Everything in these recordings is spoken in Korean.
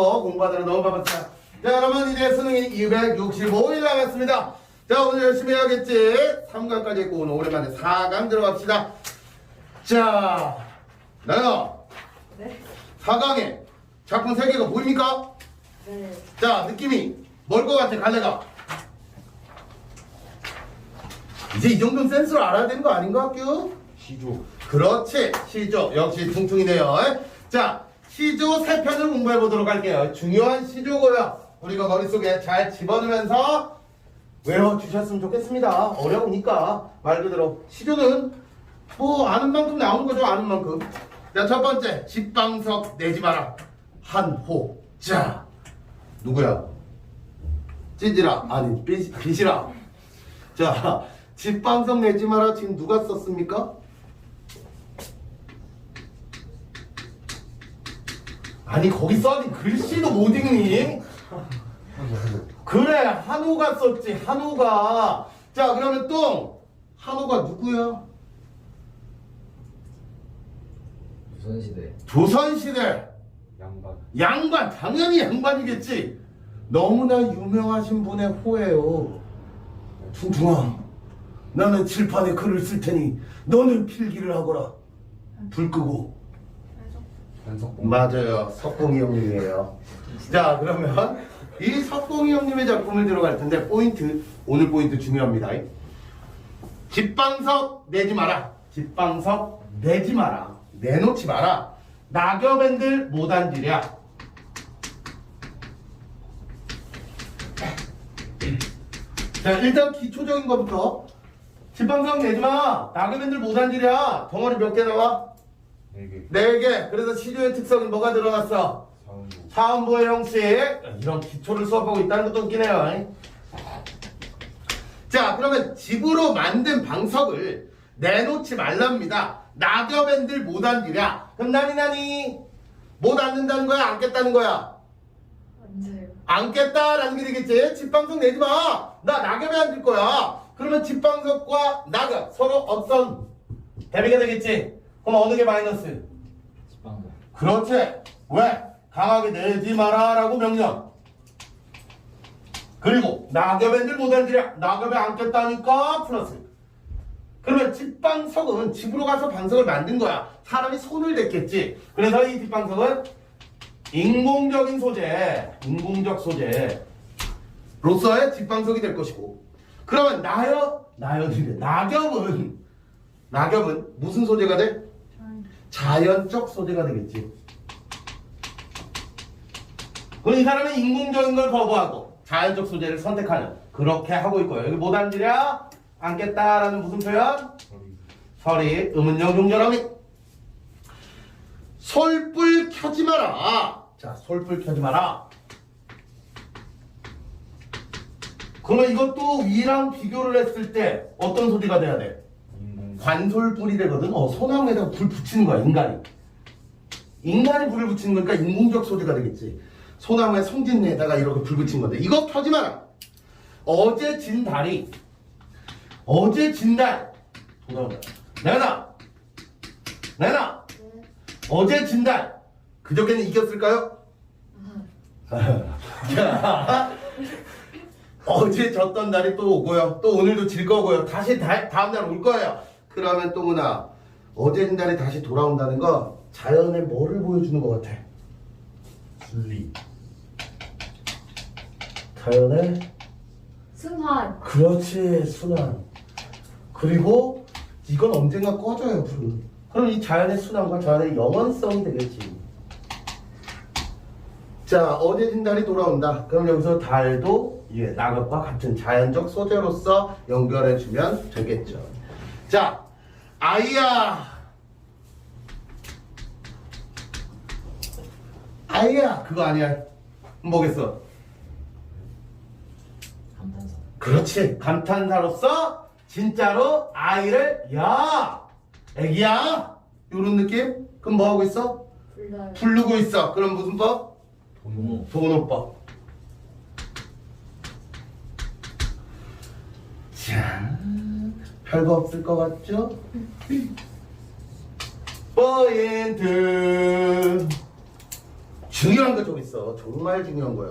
수고 공부하느라 너무 바빴어요. 자, 여러분 이제 수능이 265일 남았습니다. 자, 오늘 열심히 해야겠지. 3강까지 했고 오늘 오랜만에 4강 들어갑시다. 자, 나연아. 네. 4강에 작품 3개가 보입니까? 네. 자, 느낌이 뭘 것 같아, 갈래가? 이제 이 정도는 센스를 알아야 되는 거 아닌가, 학교? 시조 그렇지 시조 역시 퉁퉁이네요 자 시조 세 편을 공부해 보도록 할게요. 중요한 시조고요. 우리가 머릿속에 잘 집어넣으면서 외워주셨으면 좋겠습니다. 어려우니까 말 그대로 시조는 뭐 아는 만큼 나오는 거죠 아는 만큼. 자 첫 번째. 집방석 내지 마라. 한호. 자 누구야? 찌지라. 아니 비, 비시라. 자 집방석 내지 마라. 지금 누가 썼습니까? 아니 거기 써진 글씨도 못 읽니? 그래 한우가 썼지 한우가. 자 그러면 또 한우가 누구야? 조선시대. 조선시대. 양반. 양반 당연히 양반이겠지. 너무나 유명하신 분의 호예요. 퉁퉁아 나는 칠판에 글을 쓸 테니 너는 필기를 하거라. 불 끄고 맞아요. 석봉이 형님이에요. 자, 그러면 이 석봉이 형님의 작품을 들어갈 텐데 포인트 오늘 포인트 중요합니다. 집방석 내지 마라. 집방석 내지 마라. 내놓지 마라. 낙엽앤들 못 앉으랴. 자, 일단 기초적인 것부터 집방석 내지 마. 낙엽앤들 못 앉으랴. 덩어리 몇 개 나와? 네개 네 개. 그래서 시조의 특성이 뭐가 들어갔어? 사원부 사원부의 형식. 이런 기초를 수업하고 있다는 것도 웃기네요. 자, 그러면 집으로 만든 방석을 내놓지 말랍니다. 낙엽앤들 못 앉으랴. 그럼 나니 나니 못 앉는다는 거야? 앉겠다는 거야? 앉겠다라는 게 되겠지. 집방석 내지 마. 나 낙엽에 앉을 거야. 그러면 집방석과 낙엽 서로 어떤 대비가 되겠지. 그럼 어느 게 마이너스? 집방석 그렇지. 왜? 강하게 내지 마라라고 명령. 그리고 못 앉으랴. 낙엽에 앉겠다니까 플러스. 그러면 집방석은 집으로 가서 방석을 만든 거야. 사람이 손을 댔겠지. 그래서 이 집방석은 인공적인 소재, 인공적 소재로서의 집방석이 될 것이고. 그러면 나여, 나여인데 낙엽은 낙엽은 무슨 소재가 돼? 자연적 소재가 되겠지. 그럼 이 사람은 인공적인 걸 거부하고 자연적 소재를 선택하는 그렇게 하고 있고요. 여기 못 앉으랴 앉겠다라는 무슨 표현? 설이 의문형 용절함이 솔불 켜지 마라. 자, 솔불 켜지 마라. 그러면 이것도 위랑 비교를 했을 때 어떤 소리가 돼야 돼? 관솔불이 되거든. 어, 소나무에다가 불 붙이는 거야, 인간이. 인간이 불을 붙이는 거니까 인공적 소재가 되겠지. 소나무에 송진에다가 이렇게 불 붙인 건데, 이거 켜지 마라. 어제 진 달이, 어제 진 달, 돌아온다. 내가 내가 네. 어제 진 달, 그저께는 이겼을까요? 자, 어제 졌던 날이 또 오고요. 또 오늘도 질 거고요. 다시 다, 다음 날 올 거예요. 그러면 또 문화 어제 진 달이 다시 돌아온다는 거 자연의 뭐를 보여주는 것 같아? 순리 자연의 승환. 그렇지 순환. 그리고 이건 언젠가 꺼져요 불은. 그럼 이 자연의 순환과 자연의 영원성이 되겠지. 자 어제 진 달이 돌아온다. 그럼 여기서 달도 예, 낙엽과 같은 자연적 소재로서 연결해주면 되겠죠. 자 아이야. 아이야. 그거 아니야. 뭐겠어? 감탄사. 그렇지. 감탄사로서 진짜로 아이를 야 애기야. 이런 느낌? 그럼 뭐 하고 있어? 불러요. 부르고 있어. 그럼 무슨 법? 도모 도노법. 자 별거 없을 것 같죠 포인트 중요한 거 좀 있어. 정말 중요한 거야.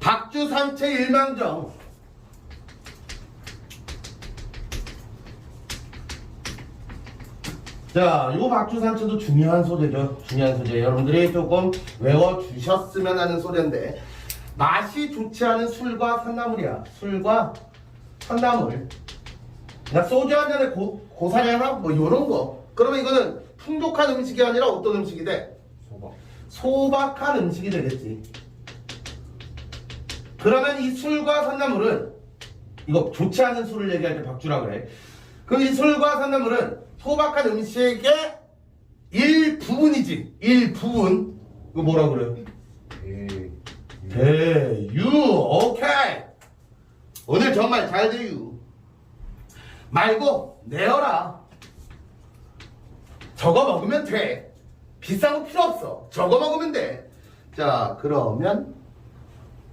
박주 산채 일망정. 자, 요 박주 산채도 중요한 소재죠. 중요한 소재. 여러분들이 조금 외워 주셨으면 하는 소재인데 맛이 좋지 않은 술과 산나물이야. 술과 산나물. 나 소주 한 잔에 고, 고사리 하나? 뭐 요런 거. 그러면 이거는 풍족한 음식이 아니라 어떤 음식이 돼? 소박. 소박한 음식이 되겠지. 그러면 이 술과 산나물은 이거 좋지 않은 술을 얘기할 때 박주라 그래. 그럼 이 술과 산나물은 소박한 음식의 일부분이지. 일부분. 이거 뭐라 그래요? 대. 대유. 오케이. 오늘 정말 잘 돼유. 말고 내어라. 저거 먹으면 돼. 비싼 거 필요 없어. 저거 먹으면 돼. 자, 그러면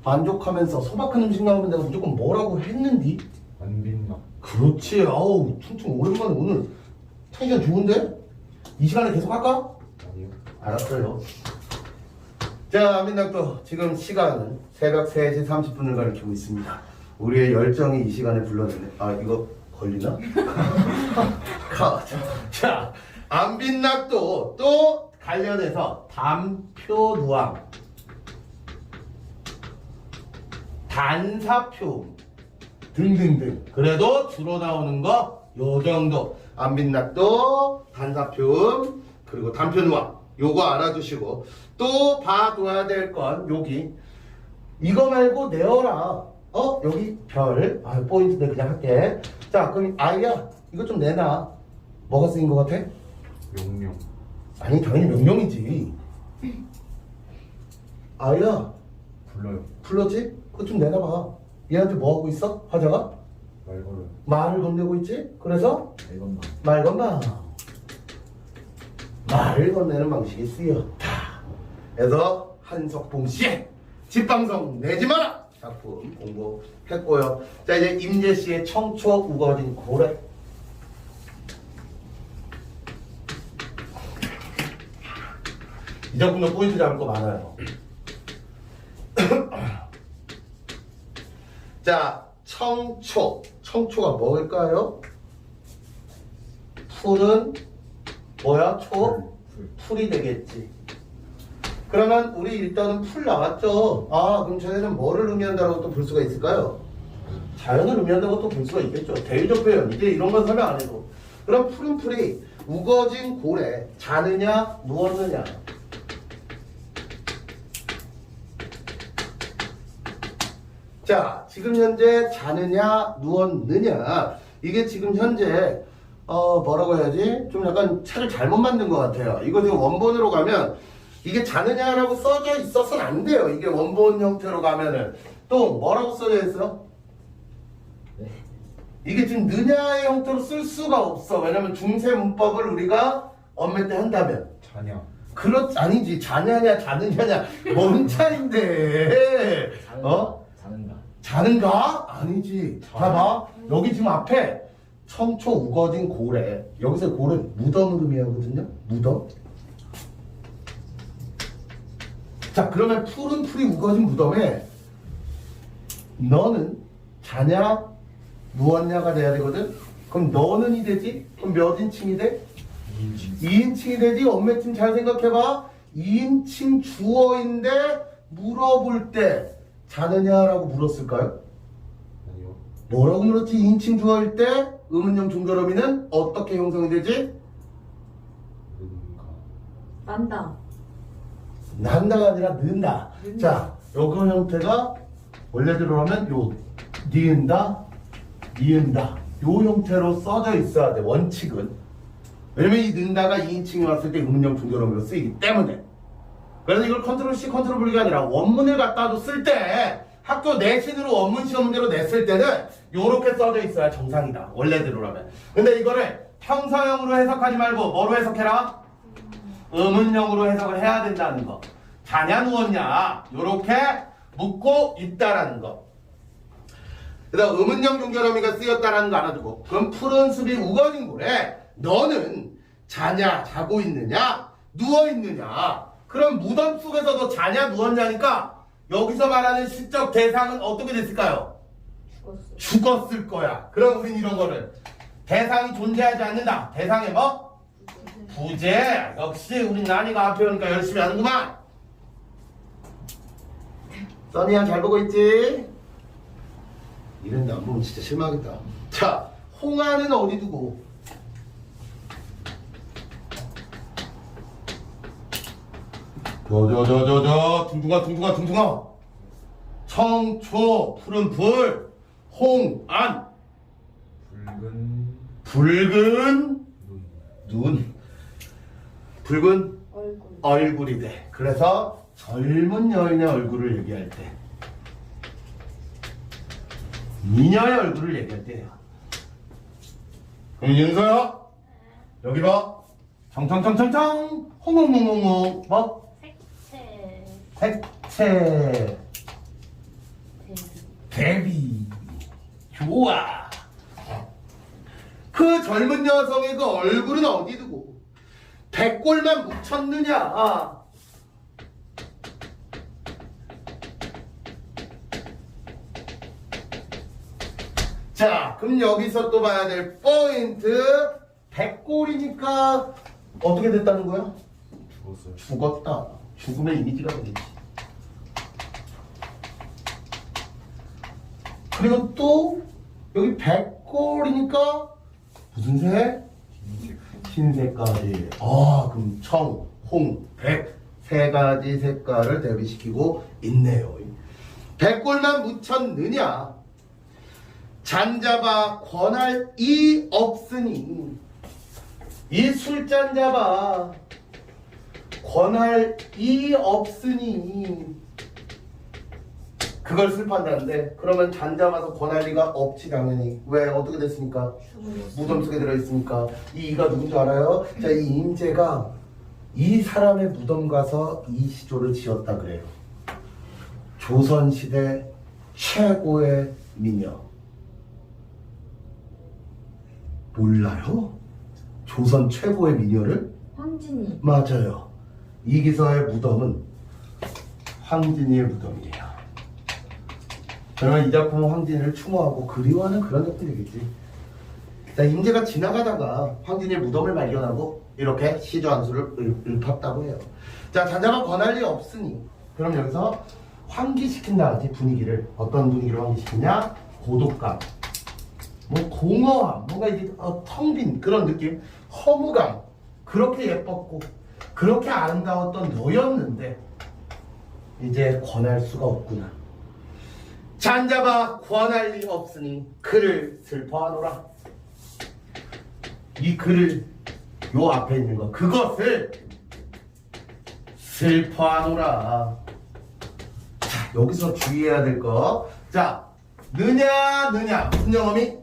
만족하면서 소박한 음식 나오면 내가 무조건 뭐라고 했는디? 안빈막. 그렇지. 아우, 퉁퉁 오랜만에 오늘 텐션 좋은데? 이 시간에 계속 할까? 아니요. 알았어요. 자, 민학도 지금 시간은 새벽 3시 30분을 가리키고 있습니다. 우리의 열정이 이 시간에 불러내네. 아, 이거 걸리나? 가. 자, 안빈낙도 또 관련해서 담표누왕, 단사표 등등등. 그래도 주로 나오는 거 요 정도. 안빈낙도 단사표 그리고 단표누왕 요거 알아두시고 또 봐둬야 될 건 여기 이거 말고 내어라. 어 여기 별. 아 포인트 내 그냥 할게. 자 그럼 아이야 이거 좀 내놔. 뭐가 쓰인 것 같아? 용용. 아니 당연히 명령이지. 아이야 불러요. 불렀지? 그거 좀 내놔봐. 얘한테 뭐 하고 있어? 화자가 말 걸어요. 말을 건네고 있지? 그래서 이건만. 말 건너. 말을 건네는 방식이 쓰였다. 그래서 한석봉 씨의 집방송 내지 마라 작품 공부했고요. 자 이제 임재 씨의 청초 우거진 고래. 이 작품도 포인트 잡을 거 많아요. 자 청초 청초가 뭘까요? 풀은 뭐야? 초? 풀. 풀이 되겠지. 그러면 우리 일단은 풀 나왔죠. 아, 그럼 저희는 뭐를 의미한다고 또 볼 수가 있을까요? 자연을 의미한다고 또 볼 수가 있겠죠. 대유적 표현. 이제 이런 건 설명 안 해도. 그럼 푸른 풀이 우거진 고래. 자느냐, 누웠느냐. 자, 지금 현재 자느냐, 누웠느냐. 이게 지금 현재, 어, 뭐라고 해야지? 좀 약간 책을 잘못 만든 것 같아요. 이거 지금 원본으로 가면, 이게 자느냐라고 써져 있어서는 안 돼요. 이게 원본 형태로 가면은. 또, 뭐라고 써져 있어? 네. 이게 지금 느냐의 형태로 쓸 수가 없어. 왜냐면 중세 문법을 우리가 엄매 때 한다면. 찬양. 그렇, 아니지. 자냐냐, 자느냐냐. 뭔 차인데. 어? 자는가. 자는가? 아니지. 봐봐. 여기 지금 앞에 청초 우거진 고래. 여기서 고래 무덤을 의미하거든요. 무덤. 자, 그러면 푸른 풀이 우거진 무덤에 너는 자냐, 누웠냐가 돼야 되거든. 그럼 너는이 되지? 그럼 몇 인칭이 돼? 이인칭. 2인칭이 되지? 엄매팀 잘 생각해봐. 2인칭 주어인데 물어볼 때 자느냐라고 물었을까요? 아니요. 뭐라고 물었지? 2인칭 주어일 때 의문형 중결어미는 어떻게 형성이 되지? 난다. 난다가 아니라 는다. 자, 요거 형태가 원래대로 하면 요 니은다, 니은다 요 형태로 써져 있어야 돼 원칙은. 왜냐면 이 는다가 2인칭이 왔을 때 의문형 중결어미로 쓰이기 때문에. 그래서 이걸 컨트롤 C 컨트롤 V가 아니라 원문을 갖다도 쓸때 학교 내신으로 원문 시험 문제로 냈을 때는 요렇게 써져 있어야 정상이다 원래대로라면 근데 이거를 평서형으로 해석하지 말고 뭐로 해석해라? 의문형으로 해석을 해야 된다는 거 자냐 누웠냐 요렇게 묻고 있다라는 거 그다음 의문형 중결어미가 쓰였다라는 거 알아두고 그럼 푸른 숲이 우거진 고래 너는 자냐 자고 있느냐 누워 있느냐 그럼 무덤 속에서도 자냐 누웠냐니까 여기서 말하는 시적 대상은 어떻게 됐을까요? 죽었어요. 죽었을 거야. 그럼 우린 이런 거를 대상이 존재하지 않는다. 대상의 뭐? 부재. 역시 우리 난이가 앞에 오니까 열심히 하는구만. 써니야 잘 보고 있지? 이랬는데 안 보면 진짜 실망하겠다. 자, 홍아는 어디 두고? 저저저저저 둥둥아 둥둥아 둥둥아 청초 푸른 불 홍안 붉은 붉은 눈. 눈 붉은 얼굴. 얼굴이 돼 그래서 젊은 여인의 얼굴을 얘기할 때 미녀의 얼굴을 얘기할 때예요. 그럼 윤서야 여기 봐. 청청청청청. 홍홍홍홍홍. 뭐? 색채. 색채. 대비. 데뷔 좋아. 그 젊은 여성의 그 얼굴은 어디 두고 백골만 묻혔느냐 자 그럼 여기서 또 봐야 될 포인트 백골이니까 어떻게 됐다는 거야? 죽었어요. 죽었다 죽음의 이미지가 되겠지 그리고 또 여기 백골이니까 무슨 색? 흰색. 흰색까지. 아 그럼 청, 홍, 백 세 가지 색깔을 대비시키고 있네요. 백골만 묻혔느냐? 잔잡아 권할 이 없으니 이 술잔 잡아 권할 이 없으니 그걸 슬퍼한다는데 그러면 잔 잡아서 권할 리가 없지 당연히 왜 어떻게 됐습니까? 무덤 속에 들어있으니까 이 이가 누군지 알아요? 자, 이 임재가 이 사람의 무덤 가서 이 시조를 지었다 그래요. 조선시대 최고의 미녀. 몰라요? 조선 최고의 미녀를? 황진이. 맞아요. 이기서의 무덤은 황진이의 무덤이에요. 그러면 이 작품은 황진이를 추모하고 그리워하는 그런 작품이겠지. 자, 임재가 지나가다가 황진이의 무덤을 발견하고 이렇게 시조 한 수를 읊- 읊었다고 해요. 자, 잔자가 권할 리 없으니 그럼 여기서 환기시킨다 하지 분위기를 어떤 분위기로 환기시키냐? 고독감, 뭐 공허함, 뭔가 이제 어, 텅빈 그런 느낌, 허무감. 그렇게 예뻤고 그렇게 아름다웠던 너였는데 이제 권할 수가 없구나. 잔잡아 권할 리 없으니 그를 슬퍼하노라. 이 글을 요 앞에 있는 거 그것을 슬퍼하노라. 자 여기서 주의해야 될 거. 자 느냐 느냐 무슨 영어미?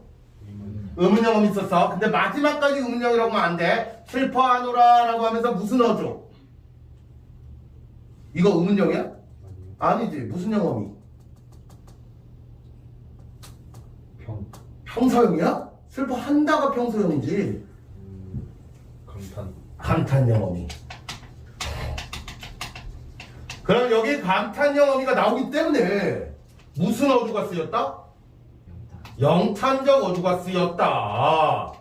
이문. 의문영어미 있었어. 근데 마지막까지 의문영이라고 하면 안 돼. 슬퍼하노라라고 하면서 무슨 어조? 이거 의문영이야? 아니요. 아니지. 무슨 영어미? 평. 평서형이야? 슬퍼한다가 평서형이지. 음, 감탄. 감탄 영어미. 그럼 여기 감탄 영어미가 나오기 때문에 무슨 어조가 쓰였다? 영탄적 어조가 쓰였다.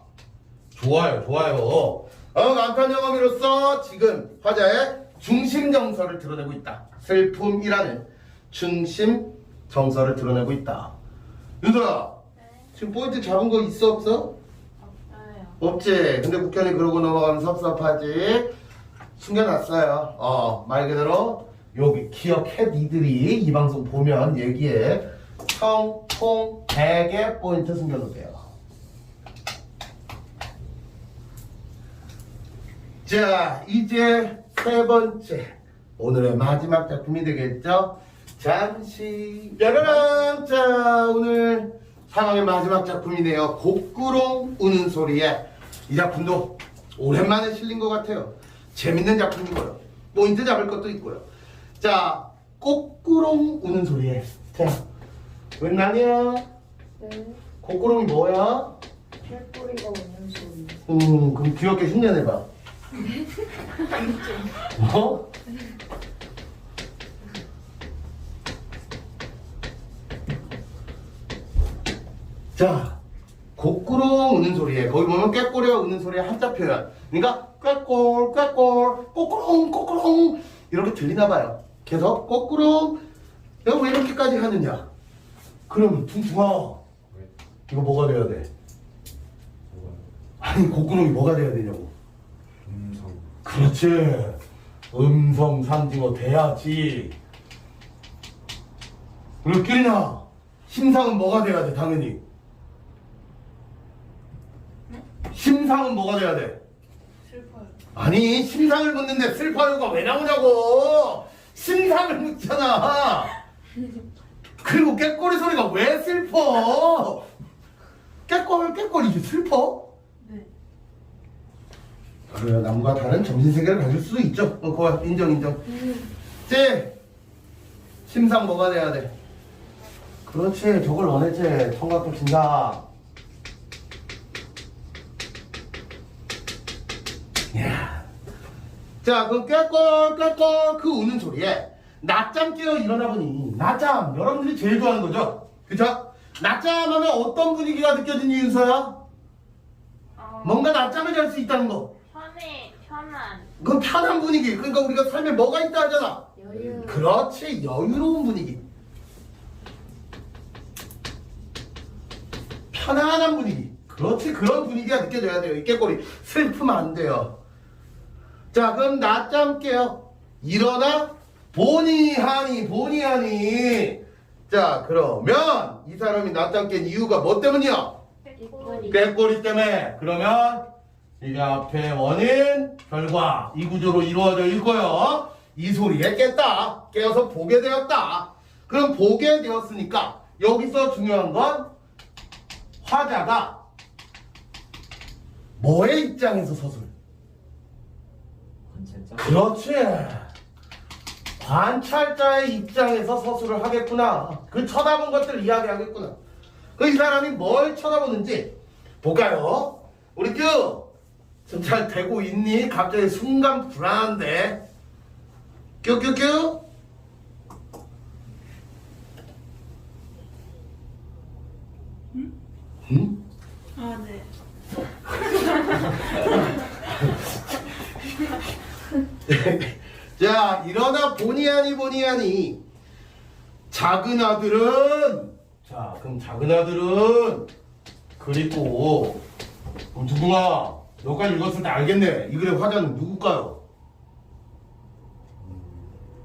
좋아요, 좋아요. 어, 감탄 영어미로서 지금 화자의 중심 정서를 드러내고 있다. 슬픔이라는 중심 정서를 드러내고 있다. 윤서야, 지금 포인트 잡은 거 있어 없어? 없어요. 없지. 근데 국현이 그러고 넘어가면 섭섭하지. 숨겨놨어요. 어, 말 그대로 여기 기억해 니들이 이 방송 보면 얘기해. 청, 통, 백의 포인트 숨겨놓으세요. 자, 이제 세 번째. 오늘의 마지막 작품이 되겠죠? 잠시. 야라랑! 자, 오늘 상황의 마지막 작품이네요. 곡구롱 우는 소리에. 이 작품도 오랜만에 실린 것 같아요. 재밌는 작품이고요. 포인트 잡을 것도 있고요. 자, 꼬꾸롱 우는 소리에. 자, 웬난이야? 네. 꼬꾸롱이 뭐야? 털뿌리가 오는 소리. 음, 그럼 귀엽게 흉내내봐. 뭐? 자, 고꾸로 우는 소리에 거기 보면 꾀꼬리와 우는 소리의 한자 표현. 그러니까 꾀꼴, 꾀꼴, 꼬꾸롱, 꼬꾸롱 이렇게 들리나 봐요. 그래서 꼬꾸롱 내가 왜 이렇게까지 하느냐? 그럼 왜? 이거 뭐가 돼야 돼? 아니 고꾸롱이 뭐가 돼야 되냐고. 음성. 그렇지. 음성 상징어 돼야지. 그리고 끼리나 심상은 뭐가 돼야 돼 당연히. 심상은 뭐가 돼야 돼? 슬퍼요. 아니 심상을 묻는데 슬퍼요가 왜 나오냐고 심상을 묻잖아 그리고 깨꼬리 소리가 왜 슬퍼 깨꼬리 깨꼬리 슬퍼? 네. 그래요 남과 다른 정신세계를 가질 수도 있죠 어, 그거 인정 인정 제 심상 뭐가 돼야 돼? 그렇지 저걸 원했지 청각도 친다 자, 그 꾀꼴 꾀꼴 그 우는 소리에 낮잠 깨어 일어나 보니 낮잠 여러분들이 제일 좋아하는 거죠? 그쵸? 낮잠 하면 어떤 분위기가 느껴지니 윤서야? 어, 뭔가 낮잠을 잘 수 있다는 거 편해, 편한. 그건 편한 분위기 그러니까 우리가 삶에 뭐가 있다 하잖아 여유. 그렇지 여유로운 분위기 편안한 분위기 그렇지 그런 분위기가 느껴져야 돼요 이 깨꼬리 슬프면 안 돼요 자 그럼 낮잠 깨요. 일어나? 보니 하니 보니 하니. 자 그러면 이 사람이 낮잠 깬 이유가 뭐 때문이야. 꾀꼬리 때문에. 그러면 이게 앞에 원인 결과. 이 구조로 이루어져 있고요. 이 소리에 깼다. 깨어서 보게 되었다. 그럼 보게 되었으니까 여기서 중요한 건 화자가 뭐의 입장에서 서술 그렇지 관찰자의 입장에서 서술을 하겠구나 그 쳐다본 것들을 이야기하겠구나 그 이 사람이 뭘 쳐다보는지 볼까요? 우리 큐! 지금 잘 되고 있니? 갑자기 순간 불안한데 큐큐큐 응? 아, 네. 자 일어나 보니 아니 보니 아니. 작은 아들은 자 그럼 작은 아들은 그리고 그럼 두둥아 너까지 읽었을 때 알겠네. 이 글의 화자는 누굴까요?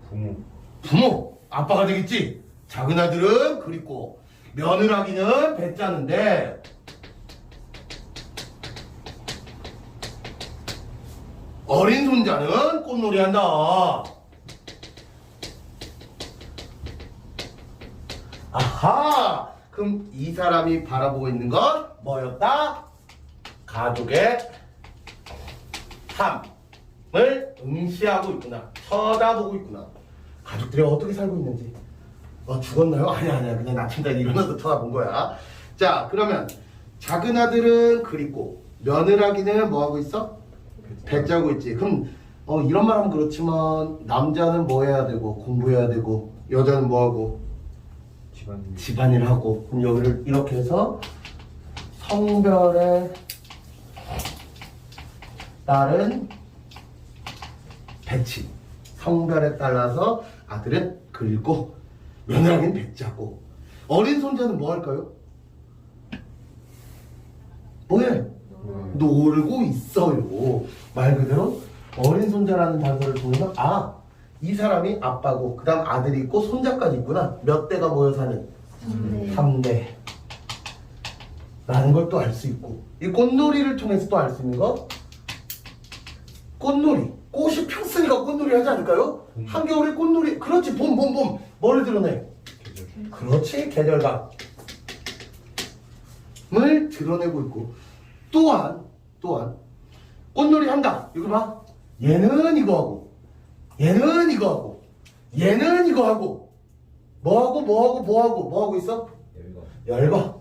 부모. 부모? 아빠가 되겠지? 작은 아들은 그리고 며느라기는 배 짜는데 어린 손자는 꽃놀이 한다. 아하! 그럼 이 사람이 바라보고 있는 건 뭐였다? 가족의 삶을 응시하고 있구나. 쳐다보고 있구나. 가족들이 어떻게 살고 있는지. 어 죽었나요? 아니 아니야. 그냥 아침까지 일어나서 쳐다본 거야. 자 그러면 작은 아들은 그립고 며느라기는 뭐 하고 있어? 배 짜고 있지 그럼 어 이런 말 하면 그렇지만 남자는 뭐 해야 되고 공부해야 되고 여자는 뭐 하고 집안일. 집안일 하고 그럼 여기를 이렇게 해서 성별에 따른 배치 성별에 따라서 아들은 긁고 며느라기는 배짜고 어린 손자는 뭐 할까요? 뭐해? 놀고 있어요. 말 그대로 어린 손자라는 단서를 보면 아 이 사람이 아빠고 그 다음 아들이 있고 손자까지 있구나. 몇 대가 모여 사는? 네. 3대. 라는 걸 또 알 수 있고. 이 꽃놀이를 통해서 또 알 수 있는 거? 꽃놀이. 꽃이 폈으니까 꽃놀이 하지 않을까요? 음. 한겨울에 꽃놀이. 그렇지. 봄 봄 봄. 뭐를 드러내? 계절. 그렇지. 계절감을 드러내고 있고 또한 또한 꽃놀이 한다. 이거 봐. 얘는 이거 하고 얘는 이거 하고 얘는 이거 하고. 뭐 하고 뭐 하고 뭐 하고 뭐 하고 있어? 열거.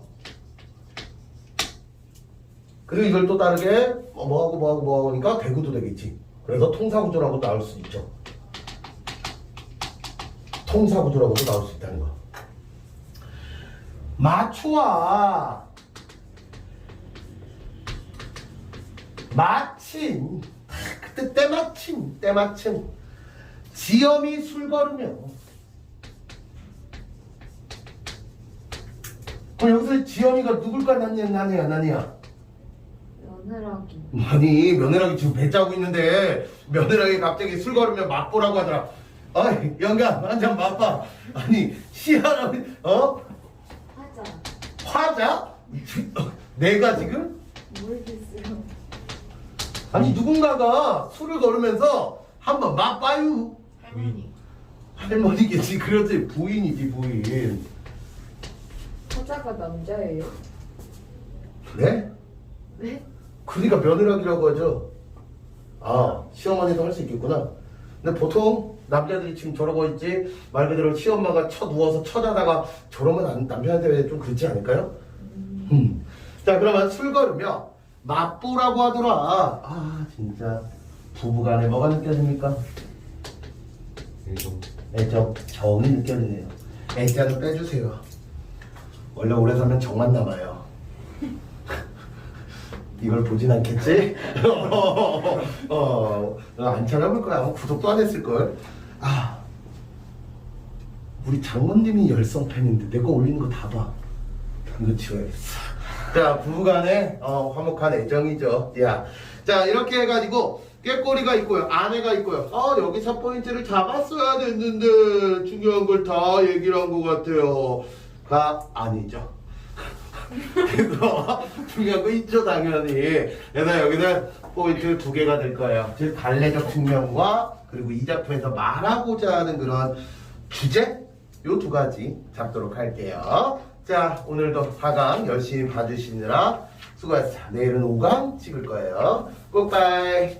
그리고 이걸 또 다르게 뭐 뭐하고 뭐하고 뭐하고 하니까 대구도 되겠지. 그래서 통사구조라고 나올 수 있죠. 통사구조라고도 나올 수 있다는 거. 마초와 마침 그때 때마침 때마침 지엄이 술 걸으며 그럼 여기서 지엄이가 누굴까 나니야 나니야 나니야 며느라기. 아니 며느라기 지금 배 짜고 있는데 며느라기 갑자기 술 걸으면 맛보라고 하더라 어이 영감 한잔 맛봐 아니 시하라고 어? 화자. 화자? 내가 지금? 모르겠어요. 아니 누군가가 술을 걸으면서 한번 맛봐요 할머니. 할머니겠지 그렇지 부인이지 부인 화자가 남자예요? 그래? 네? 그러니까 며느라기라고 하죠 아 시어머니도 할 수 있겠구나 근데 보통 남자들이 지금 저러고 있지 말 그대로 시엄마가 쳐 누워서 쳐자다가 저러면 안- 남편한테 좀 그렇지 않을까요? 음. 자 그러면 술 걸으며 맛보라고 하더라. 아 진짜. 부부간에 뭐가 느껴집니까? 애정 애정 정이 느껴지네요. 애자는 빼주세요. 원래 오래 살면 정만 남아요. 이걸 보진 않겠지? 어, 안 찾아볼 거야. 아마 구독도 안 했을 걸. 아 우리 장모님이 열성 팬인데 내가 올리는 거 다 봐. 이거 지워야겠어 자 부부간에 어, 화목한 애정이죠. 야, 자 이렇게 해가지고 꾀꼬리가 있고요. 아내가 있고요. 아 여기서 포인트를 잡았어야 됐는데 중요한 걸 다 얘기를 한 것 같아요. 가 아니죠. 그래서 중요한 거 있죠 당연히. 그래서 여기는 포인트 두 개가 될 거예요. 즉 관례적 측면과 그리고 이 작품에서 말하고자 하는 그런 주제? 요 두 가지 잡도록 할게요 자 오늘도 4강 열심히 봐주시느라 수고하셨어요 내일은 5강 찍을 거예요. 굿바이